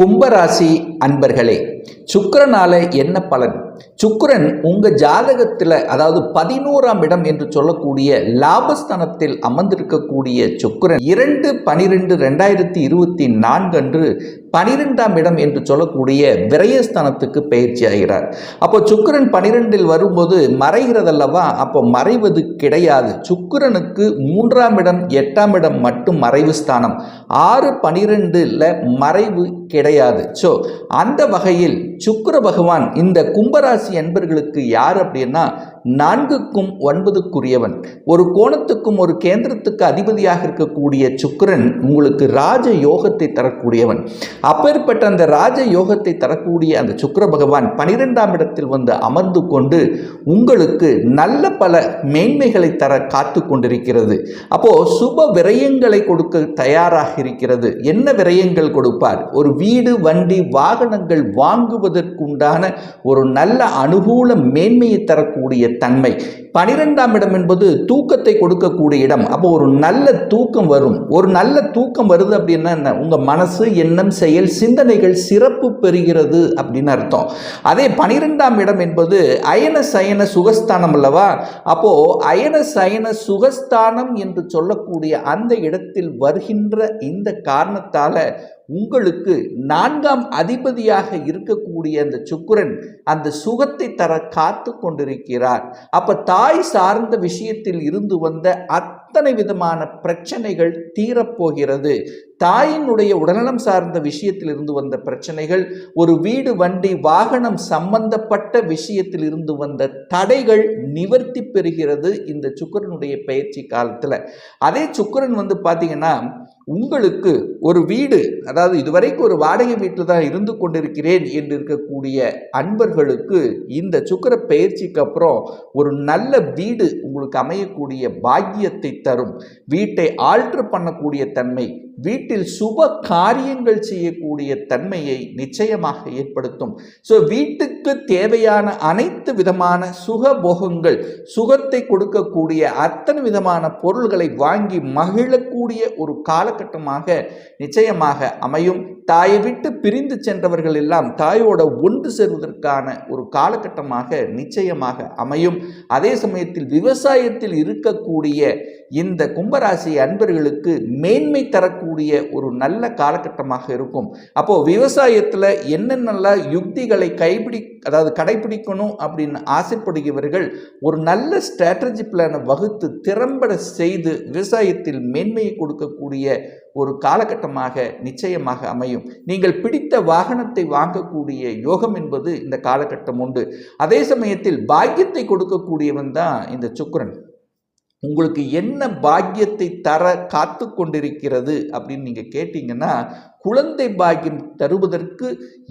கும்பராசி அன்பர்களே சுக்கரனால என்ன பலன்? சுக்கிரன் உங்கள் ஜாதகத்தில் அதாவது பதினோராம் இடம் என்று சொல்லக்கூடிய லாபஸ்தானத்தில் அமர்ந்திருக்கக்கூடிய சுக்கிரன் இரண்டு பனிரெண்டு ரெண்டாயிரத்தி இருபத்தி நான்கு அன்று பனிரெண்டாம் இடம் என்று சொல்லக்கூடிய விரயஸ்தானத்துக்கு பயிற்சி ஆகிறார். அப்போ சுக்கிரன் பனிரெண்டில் வரும்போது மறைகிறதல்லவா? அப்போ மறைவது கிடையாது. சுக்கிரனுக்கு மூன்றாம் இடம் எட்டாம் இடம் மட்டும் மறைவு ஸ்தானம். ஆறு பனிரெண்டில் மறைவு கிடையாது. ஸோ அந்த வகையில் சுக்கர பகவான் இந்த கும்பரா கும்பராசி அன்பர்களுக்கு யார் அப்படின்னா நான்குக்கும் ஒன்பதுக்குரியவன். ஒரு கோணத்துக்கும் ஒரு கேந்திரத்துக்கு அதிபதியாக இருக்கக்கூடிய சுக்கரன் உங்களுக்கு ராஜ யோகத்தை தரக்கூடியவன். அப்பேற்பட்ட அந்த ராஜ யோகத்தை தரக்கூடிய அந்த சுக்கர பகவான் பனிரெண்டாம் இடத்தில் வந்து அமர்ந்து கொண்டு உங்களுக்கு நல்ல பல மேன்மைகளை தர காத்து கொண்டிருக்கிறது. அப்போ சுப விரயங்களை கொடுக்க தயாராக இருக்கிறது. என்ன விரயங்கள் கொடுப்பார்? ஒரு வீடு வண்டி வாகனங்கள் வாங்குவதற்குண்டான ஒரு நல்ல அனுகூல மேன்மையை தரக்கூடிய தன்மை. பனிரெண்டாம் இடம் என்பது தூக்கத்தை கொடுக்கக்கூடிய இடம். அப்போ ஒரு நல்ல தூக்கம் வரும். ஒரு நல்ல தூக்கம் வருது அப்படின்னா என்ன? உங்கள் மனசு எண்ணம் செயல் சிந்தனைகள் சிறப்பு பெறுகிறது அப்படின்னு அர்த்தம். அதே பனிரெண்டாம் இடம் என்பது அயன சயன சுகஸ்தானம் அல்லவா? அப்போ அயன சயன சுகஸ்தானம் என்று சொல்லக்கூடிய அந்த இடத்தில் வருகின்ற இந்த காரணத்தால உங்களுக்கு நான்காம் அதிபதியாக இருக்கக்கூடிய அந்த சுக்குரன் அந்த சுகத்தை தர காத்து கொண்டிருக்கிறார். அப்ப தாய் சார்ந்த விஷயத்தில் இருந்து வந்த அத்தனை விதமான பிரச்சனைகள் தீரப்போகிறது. தாயினுடைய உடல்நலம் சார்ந்த விஷயத்தில் இருந்து வந்த பிரச்சனைகள் ஒரு வீடு வண்டி வாகனம் சம்பந்தப்பட்ட விஷயத்தில் இருந்து வந்த தடைகள் நிவர்த்தி பெறுகிறது இந்த சுக்கிரனுடைய பயிற்சி காலத்தில். அதே சுக்கிரன் வந்து பார்த்தீங்கன்னா உங்களுக்கு ஒரு வீடு அதாவது இதுவரைக்கும் ஒரு வாடகை வீட்டில் தான் இருந்து கொண்டிருக்கிறேன் என்று இருக்கக்கூடிய அன்பர்களுக்கு இந்த சுக்கர பயிற்சிக்கு அப்புறம் ஒரு நல்ல வீடு உங்களுக்கு அமையக்கூடிய பாக்கியத்தை தரும். வீட்டை ஆல்ட்ரு பண்ணக்கூடிய தன்மை வீட்டில் சுப காரியங்கள் செய்யக்கூடிய தன்மையை நிச்சயமாக ஏற்படுத்தும். ஸோ வீட்டுக்கு தேவையான அனைத்து விதமான சுகபோகங்கள் சுகத்தை கொடுக்கக்கூடிய அத்தனை விதமான பொருள்களை வாங்கி மகிழக்கூடிய ஒரு காலகட்டமாக நிச்சயமாக அமையும். தாயை விட்டு பிரிந்து சென்றவர்கள் எல்லாம் தாயோட ஒன்று சேர்வதற்கான ஒரு காலகட்டமாக நிச்சயமாக அமையும். அதே சமயத்தில் விவசாயத்தில் இருக்கக்கூடிய இந்த கும்பராசி அன்பர்களுக்கு மேன்மை தரக்கூடிய ஒரு நல்ல காலகட்டமாக இருக்கும். அப்போ விவசாயத்தில் என்னென்னலாம் யுக்திகளை கைப்பிடி அதாவது கடைபிடிக்கணும் அப்படின்னு ஆசைப்படுகிறவர்கள் ஒரு நல்ல ஸ்ட்ராட்டஜி பிளானை வகுத்து திறம்பட செய்து விவசாயத்தில் மேன்மையை கொடுக்கக்கூடிய ஒரு காலகட்டமாக நிச்சயமாக அமையும். நீங்கள் பிடித்த வாகனத்தை வாங்கக்கூடிய யோகம் என்பது இந்த காலகட்டம் உண்டு. அதே சமயத்தில் பாக்கியத்தை கொடுக்கக்கூடியவன் தான் இந்த சுக்கரன். உங்களுக்கு என்ன பாக்கியத்தை தர காத்து கொண்டிருக்கிறது அப்படின்னு நீங்கள் கேட்டிங்கன்னா குழந்தை பாக்கியம் தருவதற்கு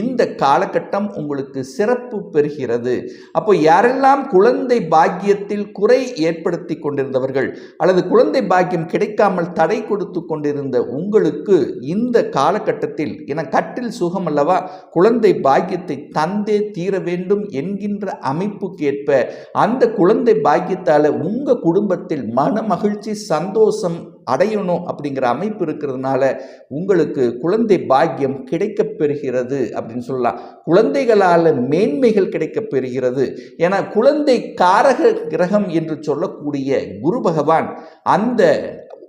இந்த காலகட்டம் உங்களுக்கு சிறப்பு பெறுகிறது. அப்போ யாரெல்லாம் குழந்தை பாக்கியத்தில் குறை ஏற்படுத்தி கொண்டிருந்தவர்கள் அல்லது குழந்தை பாக்கியம் கிடைக்காமல் தடை கொடுத்து கொண்டிருந்த உங்களுக்கு இந்த காலகட்டத்தில் என கட்டில் சுகம் அல்லவா குழந்தை பாக்கியத்தை தந்தே தீர வேண்டும் என்கின்ற அமைப்புக்கு ஏற்ப அந்த குழந்தை பாக்கியத்தால் உங்கள் குடும்பத்தில் மன மகிழ்ச்சி சந்தோஷம் அடையணும் அப்படிங்கிற அமைப்பு இருக்கிறதுனால உங்களுக்கு குழந்தை பாக்கியம் கிடைக்கப் பெறுகிறது அப்படின்னு சொல்லலாம். குழந்தைகளால் மேன்மைகள் கிடைக்கப் பெறுகிறது. ஏன்னா குழந்தை காரக கிரகம் என்று சொல்லக்கூடிய குரு பகவான் அந்த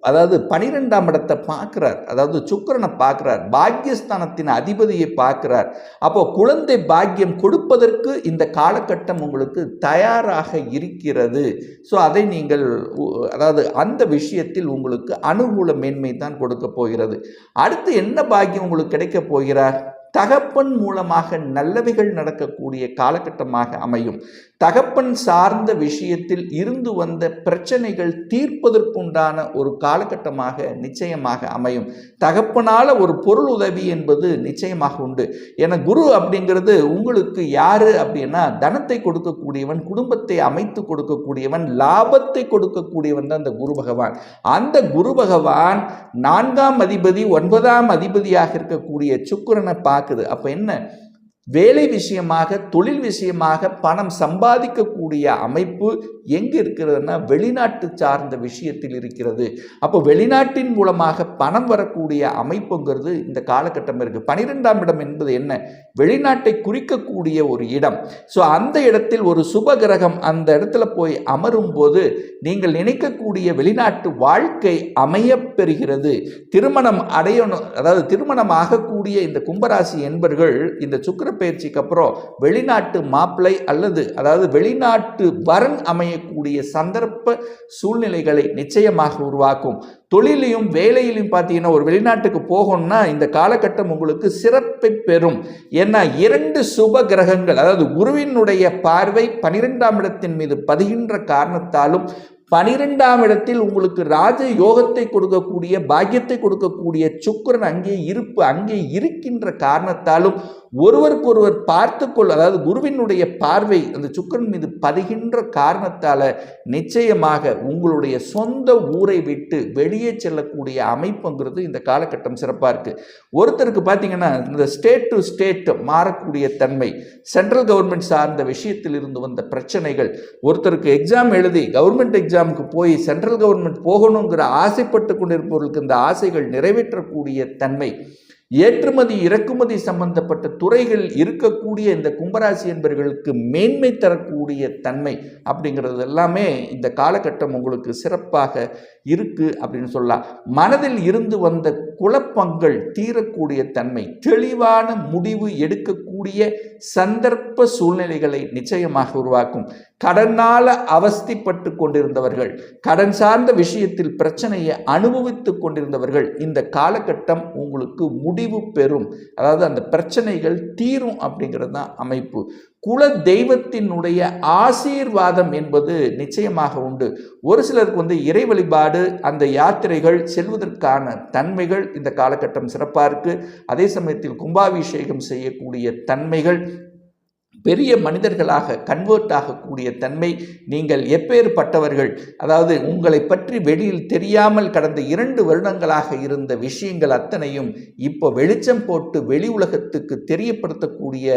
அதாவது பனிரெண்டாம் இடத்தை பார்க்குறார். அதாவது சுக்கரனை பார்க்குறார். பாக்கியஸ்தானத்தின் அதிபதியை பார்க்குறார். அப்போ குழந்தை பாக்கியம் கொடுப்பதற்கு இந்த காலகட்டம் உங்களுக்கு தயாராக இருக்கிறது. ஸோ அதை நீங்கள் அதாவது அந்த விஷயத்தில் உங்களுக்கு அனுகூல மேன்மை தான் கொடுக்க போகிறது. அடுத்து என்ன பாக்கியம் உங்களுக்கு கிடைக்க போகிறார்? தகப்பன் மூலமாக நல்லவைகள் நடக்கக்கூடிய காலகட்டமாக அமையும். தகப்பன் சார்ந்த விஷயத்தில் இருந்து வந்த பிரச்சனைகள் தீர்ப்பதற்குண்டான ஒரு காலகட்டமாக நிச்சயமாக அமையும். தகப்பனால் ஒரு பொருள் உதவி என்பது நிச்சயமாக உண்டு. என குரு அப்படிங்கிறது உங்களுக்கு யாரு அப்படின்னா தனத்தை கொடுக்கக்கூடியவன் குடும்பத்தை அமைத்து கொடுக்கக்கூடியவன் லாபத்தை கொடுக்கக்கூடியவன் தான் அந்த குரு பகவான். அந்த குரு பகவான் நான்காம் அதிபதி ஒன்பதாம் அதிபதியாக இருக்கக்கூடிய சுக்கிரனை பார்க்குது அப்போ என்ன? வேலை விஷயமாக தொழில் விஷயமாக பணம் சம்பாதிக்கக்கூடிய அமைப்பு எங்கே இருக்கிறதுனா வெளிநாட்டு சார்ந்த விஷயத்தில் இருக்கிறது. அப்போ வெளிநாட்டின் மூலமாக பணம் வரக்கூடிய அமைப்புங்கிறது இந்த காலகட்டம் இருக்குது பனிரெண்டாம் இடம் என்பது என்ன? வெளிநாட்டை குறிக்கக்கூடிய ஒரு இடம். ஸோ அந்த இடத்தில் ஒரு சுப கிரகம் அந்த இடத்துல போய் அமரும் போது நீங்கள் நினைக்கக்கூடிய வெளிநாட்டு வாழ்க்கை அமையப்பெறுகிறது. திருமணம் அடையணும் அதாவது திருமணம் ஆகக்கூடிய இந்த கும்பராசி என்பர்கள் இந்த சுக்கிர பயிற்சிக்கு அப்புறம் வெளிநாட்டு மாப்பிள்ளை அல்லது அதாவது வெளிநாட்டு வரன் அமையக்கூடிய சந்தர்ப்ப சூழ்நிலைகளை நிச்சயமாக உருவாக்கும். தொழிலையும் வேலையிலையும் பார்த்தீங்கன்னா ஒரு வெளிநாட்டுக்கு போகணும்னா இந்த காலகட்டம் உங்களுக்கு சிறப்பை பெறும். ஏன்னா இரண்டு சுப கிரகங்கள் அதாவது குருவினுடைய பார்வை பனிரெண்டாம் இடத்தின் மீது பதிகின்ற காரணத்தாலும் பனிரெண்டாம் இடத்தில் உங்களுக்கு ராஜ யோகத்தை கொடுக்கக்கூடிய பாக்கியத்தை கொடுக்கக்கூடிய சுக்கிரன் அங்கே இருப்பு அங்கே இருக்கின்ற காரணத்தாலும் ஒருவருக்கொருவர் பார்த்து கொள் அதாவது குருவினுடைய பார்வை அந்த சுக்கரன் மீது பதிகின்ற காரணத்தால் நிச்சயமாக உங்களுடைய சொந்த ஊரை விட்டு வெளியே செல்லக்கூடிய அமைப்புங்கிறது இந்த காலகட்டம் சிறப்பாக இருக்குது ஒருத்தருக்கு பார்த்தீங்கன்னா இந்த ஸ்டேட் டு ஸ்டேட் மாறக்கூடிய தன்மை சென்ட்ரல் கவர்மெண்ட் சார்ந்த விஷயத்தில் இருந்து வந்த பிரச்சனைகள் ஒருத்தருக்கு எக்ஸாம் எழுதி கவர்மெண்ட் எக்ஸாமுக்கு போய் சென்ட்ரல் கவர்மெண்ட் போகணுங்கிற ஆசைப்பட்டு கொண்டிருப்பவர்களுக்கு இந்த ஆசைகள் நிறைவேற்றக்கூடிய தன்மை ஏற்றுமதி இறக்குமதி சம்பந்தப்பட்ட துறைகள் இருக்கக்கூடிய இந்த கும்பராசி என்பவர்களுக்கு மேன்மை தரக்கூடிய தன்மை அப்படிங்கிறது எல்லாமே இந்த காலகட்டம் உங்களுக்கு சிறப்பாக இருக்கு அப்படின்னு சொல்லலாம். மனதில் இருந்து வந்த குழப்பங்கள் தீரக்கூடிய தன்மை தெளிவான முடிவு எடுக்கக்கூடிய சந்தர்ப்ப சூழ்நிலைகளை நிச்சயமாக உருவாக்கும். கடனால் அவஸ்திப்பட்டு கொண்டிருந்தவர்கள் கடன் சார்ந்த விஷயத்தில் பிரச்சனையை அனுபவித்து கொண்டிருந்தவர்கள் இந்த காலகட்டம் உங்களுக்கு முடிவு பெறும். அதாவது அந்த பிரச்சனைகள் தீரும் அப்படிங்கிறது தான் அமைப்பு. குல தெய்வத்தினுடைய ஆசீர்வாதம் என்பது நிச்சயமாக உண்டு. ஒரு சிலருக்கு வந்து இறை வழிபாடு அந்த யாத்திரைகள் செல்வதற்கான தன்மைகள் இந்த காலகட்டம் சிறப்பாக இருக்குது அதே சமயத்தில் கும்பாபிஷேகம் செய்யக்கூடிய தன்மைகள் பெரிய மனிதர்களாக கன்வெர்ட் ஆகக்கூடிய தன்மை நீங்கள் எப்பேற்பட்டவர்கள் அதாவது உங்களை பற்றி வெளியில் தெரியாமல் கடந்த இரண்டு வருடங்களாக இருந்த விஷயங்கள் அத்தனையும் இப்போ வெளிச்சம் போட்டு வெளி உலகத்துக்கு தெரியப்படுத்தக்கூடிய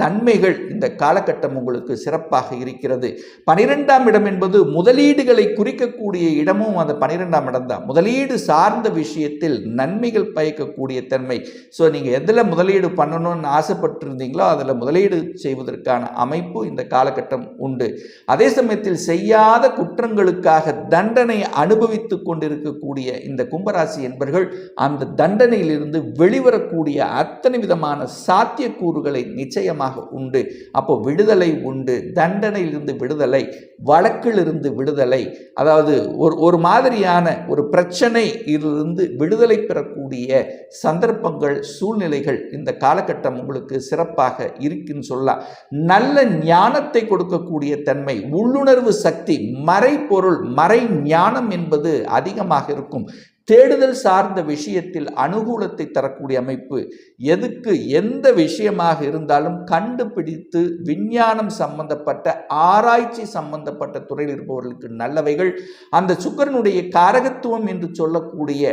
தன்மைகள் இந்த காலகட்டம் உங்களுக்கு சிறப்பாக இருக்கிறது. பனிரெண்டாம் இடம் என்பது முதலீடுகளை குறிக்கக்கூடிய இடமும் அந்த பனிரெண்டாம் இடம் தான். முதலீடு சார்ந்த விஷயத்தில் நன்மைகள் பயக்கக்கூடிய தன்மை. ஸோ நீங்கள் எதில் முதலீடு பண்ணணும்னு ஆசைப்பட்டிருந்தீங்களோ அதில் முதலீடு செய்வதற்கான அமைப்பு இந்த காலகட்டம் உண்டு. அதே சமயத்தில் செய்யாத குற்றங்களுக்காக தண்டனை அனுபவித்து கொண்டிருக்கக்கூடிய இந்த கும்பராசி என்பர்கள் அந்த தண்டனையிலிருந்து வெளிவரக்கூடிய அத்தனை விதமான சாத்தியக்கூறுகளை நிச்சயமாக உண்டு. அப்போ விடுதலை உண்டு. தண்டனையிலிருந்து விடுதலை வழக்கிலிருந்து விடுதலை அதாவது ஒரு ஒரு மாதிரியான ஒரு பிரச்சனை இருந்து விடுதலை பெறக்கூடிய சந்தர்ப்பங்கள் சூழ்நிலைகள் இந்த காலகட்டம் உங்களுக்கு சிறப்பாக இருக்குன்னு சொல்லலாம். நல்ல ஞானத்தை கொடுக்கக்கூடிய தன்மை உள்ளுணர்வு சக்தி மறைபொருள் மறை ஞானம் என்பது அதிகமாக இருக்கும். தேடுதல் சார்ந்த விஷயத்தில் அனுகூலத்தை தரக்கூடிய அமைப்பு எதுக்கு எந்த விஷயமாக இருந்தாலும் கண்டுபிடித்து விஞ்ஞானம் சம்பந்தப்பட்ட ஆராய்ச்சி சம்பந்தப்பட்ட துறையில் இருப்பவர்களுக்கு நல்லவைகள். அந்த சுக்கரனுடைய காரகத்துவம் என்று சொல்லக்கூடிய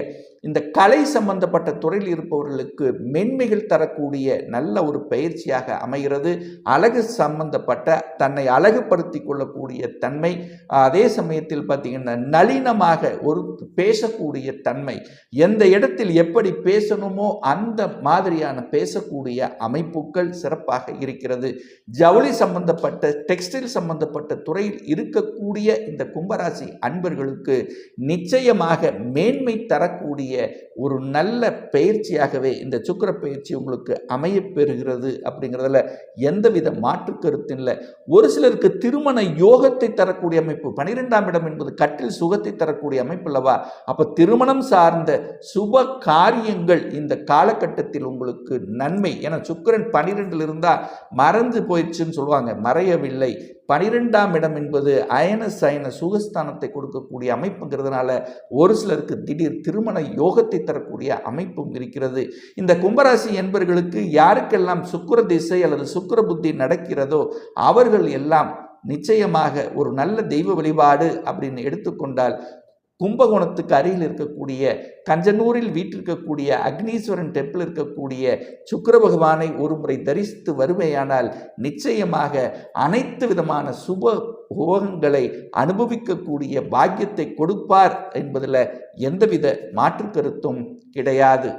இந்த கலை சம்பந்தப்பட்ட துறையில் இருப்பவர்களுக்கு மென்மைகள் தரக்கூடிய நல்ல ஒரு பயிற்சியாக அமைகிறது. அழகு சம்பந்தப்பட்ட தன்னை அழகுபடுத்தி கொள்ளக்கூடிய தன்மை அதே சமயத்தில் பார்த்திங்கன்னா நளினமாக ஒரு பேசக்கூடிய தன்மை எந்த இடத்தில் எப்படி பேசணுமோ அந்த மாதிரியான பேசக்கூடிய அமைப்புகள் சிறப்பாக இருக்கிறது. ஜவுளி சம்பந்தப்பட்ட டெக்ஸ்டைல் சம்பந்தப்பட்ட துறையில் இருக்கக்கூடிய இந்த கும்பராசி அன்பர்களுக்கு நிச்சயமாக மேன்மை தரக்கூடிய ஒரு நல்ல பயிற்சியாகவே இந்த சுக்கர பயிற்சி உங்களுக்கு அமையப்பெறுகிறது அப்படிங்கிறதுல எந்தவித மாற்று கருத்து இல்லை. ஒரு சிலருக்கு திருமண யோகத்தை தரக்கூடிய அமைப்பு பனிரெண்டாம் இடம் என்பது கட்டில் சுகத்தை தரக்கூடிய அமைப்பு அல்லவா? அப்போ திருமணம் சார்ந்த சுப காரியங்கள் இந்த காலகட்டத்தில் உங்களுக்கு நன்மை. ஏன்னா சுக்கிரன் பனிரெண்டில் இருந்தால் மறந்து போயிடுச்சுன்னு சொல்லுவாங்க. மறையவில்லை. பனிரெண்டாம் இடம் என்பது அயன சயன சுகஸ்தானத்தை கொடுக்கக்கூடிய அமைப்புங்கிறதுனால ஒரு சிலருக்கு திடீர் திருமண யோகத்தை தரக்கூடிய அமைப்பும் இருக்கிறது. இந்த கும்பராசி என்பவர்களுக்கு யாருக்கெல்லாம் சுக்கிர திசை அல்லது சுக்கிர புத்தி நடக்கிறதோ அவர்கள் எல்லாம் நிச்சயமாக ஒரு நல்ல தெய்வ வழிபாடு அப்படின்னு எடுத்துக்கொண்டால் கும்பகோணத்துக்கு அருகில் இருக்கக்கூடிய கஞ்சனூரில் வீற்றிருக்கக்கூடிய அக்னீஸ்வரன் டெம்பிள் இருக்கக்கூடிய சுக்கர பகவானை ஒரு முறை தரிசித்து வருமையானால் நிச்சயமாக அனைத்து விதமான சுப உபகங்களை அனுபவிக்கக்கூடிய பாக்கியத்தை கொடுப்பார் என்பதில் எந்தவித மாற்று கருத்தும் கிடையாது.